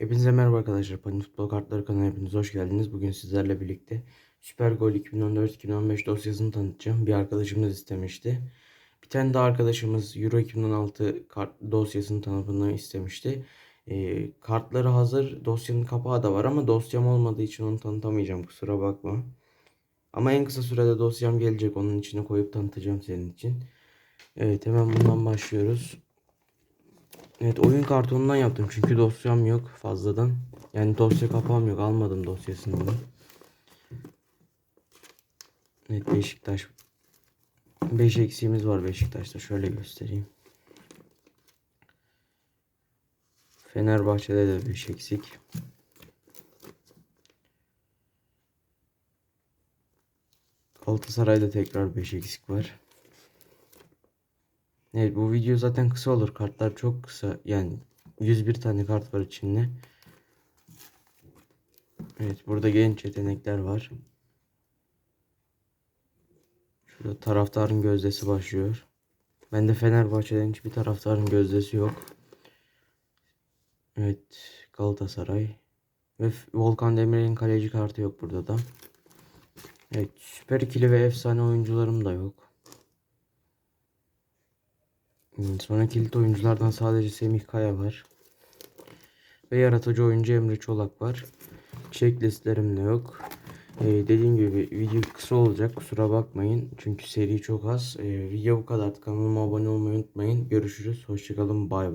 Hepinize merhaba arkadaşlar. Panik Futbol Kartları kanalına hepiniz hoş geldiniz. Bugün sizlerle birlikte Süper Gol 2014-2015 dosyasını tanıtacağım. Bir arkadaşımız istemişti. Bir tane daha arkadaşımız Euro 2016 kart dosyasını tanıtımını istemişti. Ee, kartları hazır. Dosyanın kapağı da var ama dosyam olmadığı için onu tanıtamayacağım. Kusura bakma. Ama en kısa sürede dosyam gelecek. Onun içine koyup tanıtacağım senin için. Evet hemen bundan başlıyoruz. Evet oyun kartonundan yaptım çünkü dosyam yok fazladan. Yani dosya kapağım yok almadım dosyasını da. Evet Beşiktaş. 5 eksiğimiz var Beşiktaş'ta şöyle göstereyim. Fenerbahçe'de de 5 eksik. Galatasaray'da tekrar 5 eksik var. Evet bu video zaten kısa olur. Kartlar çok kısa. Yani 101 tane kart var içinde. Evet burada genç yetenekler var. Şurada taraftarın gözdesi başlıyor. Bende Fenerbahçe'den hiçbir taraftarın gözdesi yok. Evet Galatasaray. Ve Volkan Demirel'in kaleci kartı yok burada da. Evet süper ikili ve efsane oyuncularım da yok. Hmm, Sonra kilit oyunculardan sadece Semih Kaya var. Ve yaratıcı oyuncu Emre Çolak var. Checklistlerim de yok. Ee, dediğim gibi video kısa olacak kusura bakmayın. Çünkü seri çok az. Ee, video bu kadar. Kanalıma abone olmayı unutmayın. Görüşürüz. Hoşçakalın. Bay bay.